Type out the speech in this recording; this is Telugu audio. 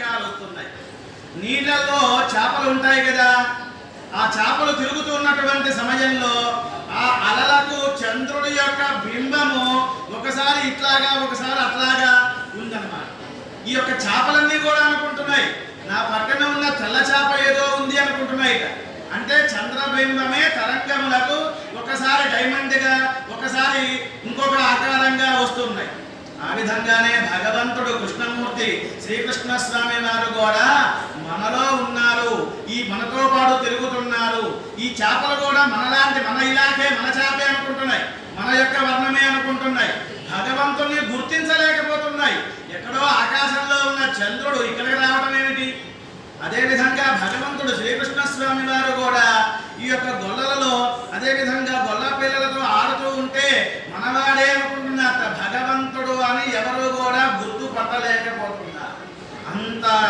తరంగాలు వస్తున్నాయి. నీళ్ళలో చేపలు ఉంటాయి కదా ఆ చేపలు తిరుగుతున్నటువంటి సమయంలో ఆ అలలకు చంద్రుడి యొక్క బింబము ఒకసారి ఇట్లాగా ఒకసారి అట్లాగా ఉందన్నమాట. ఈ యొక్క చేపలన్నీ కూడా అనుకుంటున్నాయి. నా పక్కన ఉన్న తెల్ల చేప ఏదో ఉంది అనుకుంటున్నాయి ఇక. అంటే చంద్రబింబమే తరంగములకు ఒకసారి డైమండ్గా ఒకసారి ఇంకొక ఆకారంగా వస్తున్నాయి. ఆ విధంగానే భగవంతుడు కృష్ణమూర్తి శ్రీకృష్ణ స్వామి వారు కూడా మనలో ఉన్నారు. ఈ మనతో పాటు తిరుగుతున్నారు. ఈ చేపలు కూడా మనలాంటి మన ఇలాగే మన చేపే అనుకుంటున్నాయి. మన యొక్క వర్ణమే అనుకుంటున్నాయి. భగవంతుని గుర్తించలేకపోతున్నాయి. ఎక్కడో ఆకాశంలో ఉన్న చంద్రుడు ఇక్కడికి రావడం ఏమిటి? అదే విధంగా భగవంతుడు శ్రీకృష్ణ స్వామి వారు కూడా ఈ యొక్క గొల్లలలో అదే విధంగా గొల్ల పిల్లలతో ఆడుతూ ఉంటే మనవాడి